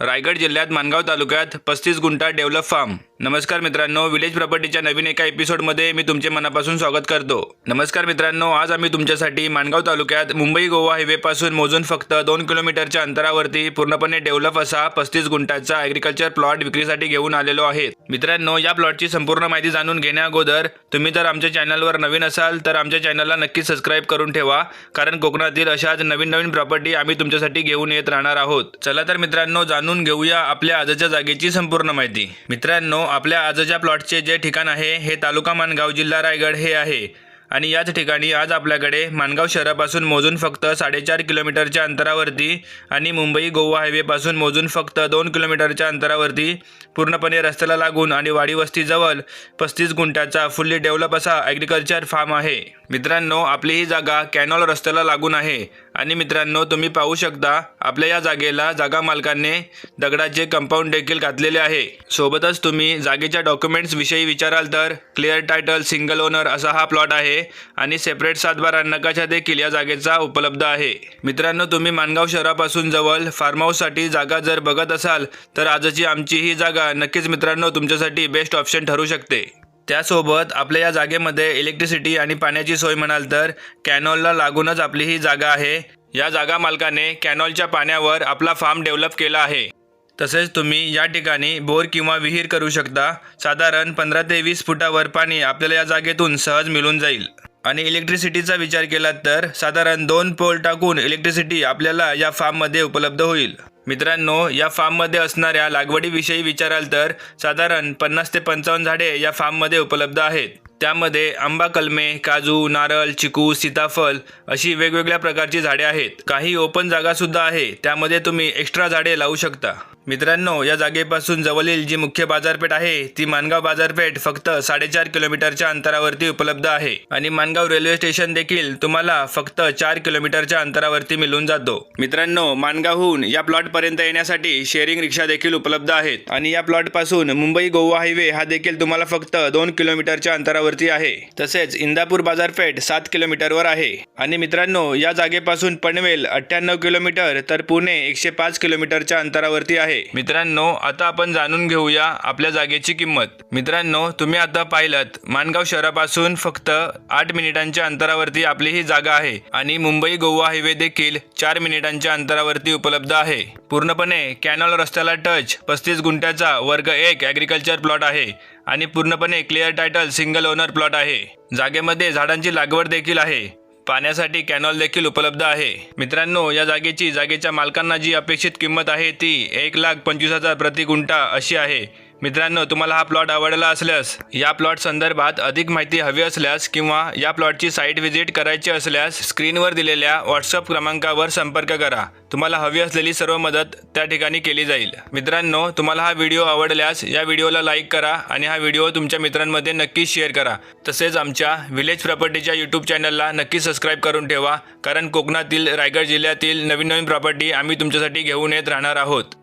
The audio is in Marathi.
रायगड जिल्ह्यात मानगाव तालुक्यात पस्तीस गुंठा डेव्हलप फार्म नमस्कार मित्रांनो विलेज प्रॉपर्टीच्या नवीन एका एपिसोडमध्ये मी तुमचे मनापासून स्वागत करतो. नमस्कार मित्रांनो आज आम्ही तुमच्यासाठी माणगाव तालुक्यात मुंबई गोवा हायवेपासून मोजून फक्त दोन किलोमीटरच्या अंतरावरती पूर्णपणे डेव्हलप असा पस्तीस गुंठाचा ॲग्रिकल्चर प्लॉट विक्रीसाठी घेऊन आलेलो आहे. मित्रांनो या प्लॉटची संपूर्ण माहिती जाणून घेण्याअगोदर तुम्ही जर आमच्या चॅनलवर नवीन असाल तर आमच्या चॅनलला नक्की सबस्क्राईब करून ठेवा कारण कोकणातील अशाच नवीन नवीन प्रॉपर्टी आम्ही तुमच्यासाठी घेऊन येत राहणार आहोत. चला तर मित्रांनो जाणून घेऊया आपल्या आजच्या जागेची संपूर्ण माहिती. मित्रांनो आपल्या आजच्या प्लॉटचे जे ठिकाण आहे हे तालुका मानगाव जिल्हा रायगड हे आहे. आणि याच ठिकाणी आज आपल्याकडे माणगाव शहरापासून मोजून फक्त साडेचार किलोमीटरच्या अंतरावरती आणि मुंबई गोवा हायवेपासून मोजून फक्त दोन किलोमीटरच्या अंतरावरती पूर्णपणे रस्त्याला लागून आणि वाडी वस्तीजवळ पस्तीस गुंठ्याचा फुल्ली डेव्हलप असा ॲग्रिकल्चर फार्म आहे. मित्रांनो आपली ही जागा कॅनॉल रस्त्याला लागून आहे. आणि मित्रांनो तुम्ही पाहू शकता आपल्या या जागेला जागा मालकाने दगडाचे कंपाऊंड देखील घातलेले आहे. सोबतच तुम्ही जागेच्या डॉक्युमेंट्सविषयी विचाराल तर क्लिअर टायटल सिंगल ओनर असा हा प्लॉट आहे. आणि सेपरेट सातबारा नकाशा देखील या जागेचा उपलब्ध आहे. मित्रांनो तुम्ही मानगाव शहरापासून जवळ फार्म हाऊससाठी जागा जर बघत असाल तर आजची आमची ही जागा नक्कीच मित्रांनो तुमच्यासाठी बेस्ट ऑप्शन ठरू शकते. त्यासोबत आपल्या या जागेमध्ये इलेक्ट्रिसिटी आणि पाण्याची सोय म्हणाल तर कॅनॉलला लागूनच आपली ही जागा आहे. या जागा मालकाने कॅनॉलच्या पाण्यावर आपला फार्म डेव्हलप केला आहे. तसेच तुम्ही या ठिकाणी बोर किंवा विहीर करू शकता. साधारण पंधरा ते वीस फुटावर पाणी आपल्याला या जागेतून सहज मिळून जाईल. आणि इलेक्ट्रिसिटीचा विचार केला तर साधारण दोन पोल टाकून इलेक्ट्रिसिटी आपल्याला या फार्ममध्ये उपलब्ध होईल. मित्रांनो या फार्ममध्ये असणाऱ्या लागवडीविषयी विचाराल तर साधारण पन्नास ते पंचावन्न झाडे या फार्ममध्ये उपलब्ध आहेत. त्यामध्ये आंबा कलमे काजू नारळ चिकू सीताफल अशी वेगवेगळ्या प्रकारची झाडे आहेत. काही ओपन जागा सुद्धा आहे. त्यामध्ये तुम्ही एक्स्ट्रा झाडे लावू शकता. मित्रांनो या जागेपासून जवळील जी मुख्य बाजारपेठ आहे ती मानगाव बाजारपेठ फक्त साडेचार किलोमीटरच्या अंतरावरती उपलब्ध आहे. आणि मानगाव रेल्वे स्टेशन देखील तुम्हाला फक्त चार किलोमीटरच्या अंतरावरती मिळून जातो. मित्रांनो मानगावहून या प्लॉट पर्यंत येण्यासाठी शेअरिंग रिक्षा देखील उपलब्ध आहेत. आणि या प्लॉटपासून मुंबई गोवा हायवे हा देखील तुम्हाला फक्त दोन किलोमीटरच्या अंतरावरती आहे. तसेच इंदापूर बाजारपेठ सात किलोमीटरवर आहे. आणि मित्रांनो या जागेपासून पनवेल अठ्ठ्याण्णव किलोमीटर तर पुणे एकशे पाच किलोमीटरच्या अंतरावरती आहे. मित्रांनो आता आपण जाणून घेऊया आपल्या जागेची किंमत. मित्रांनो तुम्ही आता पाहिलं मानगाव शहरापासून फक्त आठ मिनिटांच्या अंतरावरती आपली ही जागा आहे आणि मुंबई गोवा हायवे देखील चार मिनिटांच्या अंतरावरती उपलब्ध आहे. पूर्णपणे कॅनॉल रस्त्याला टच पस्तीस गुंठ्याचा वर्ग एक ॲग्रिकल्चर प्लॉट आहे आणि पूर्णपणे clear title single owner plot आहे. जागेमध्ये झाडांची लागवड देखील आहे. पाण्यासाठी कॅनॉल देखील उपलब्ध आहे. मित्रांनो या जागेची जागेच्या मालकांना जी अपेक्षित किंमत आहे ती एक लाख पंचवीस हजार प्रति गुंठा अशी आहे. मित्रांनो तुम्हाला हा प्लॉट आवडला असल्यास या प्लॉट संदर्भात अधिक माहिती हवी असल्यास किंवा या प्लॉटची साईट व्हिजिट करायची असल्यास स्क्रीनवर दिलेल्या व्हॉट्सअप क्रमांकावर संपर्क करा. तुम्हाला हवी असलेली सर्व मदत त्या ठिकाणी केली जाईल. मित्रांनो तुम्हाला हा व्हिडिओ आवडल्यास या व्हिडिओला लाईक करा आणि हा व्हिडिओ तुमच्या मित्रांमध्ये नक्की शेअर करा. तसेच आमच्या विलेज प्रॉपर्टीच्या यूट्यूब चॅनलला नक्की सबस्क्राईब करून ठेवा कारण कोकणातील रायगड जिल्ह्यातील नवीन नवीन प्रॉपर्टी आम्ही तुमच्यासाठी घेऊन येत राहणार आहोत.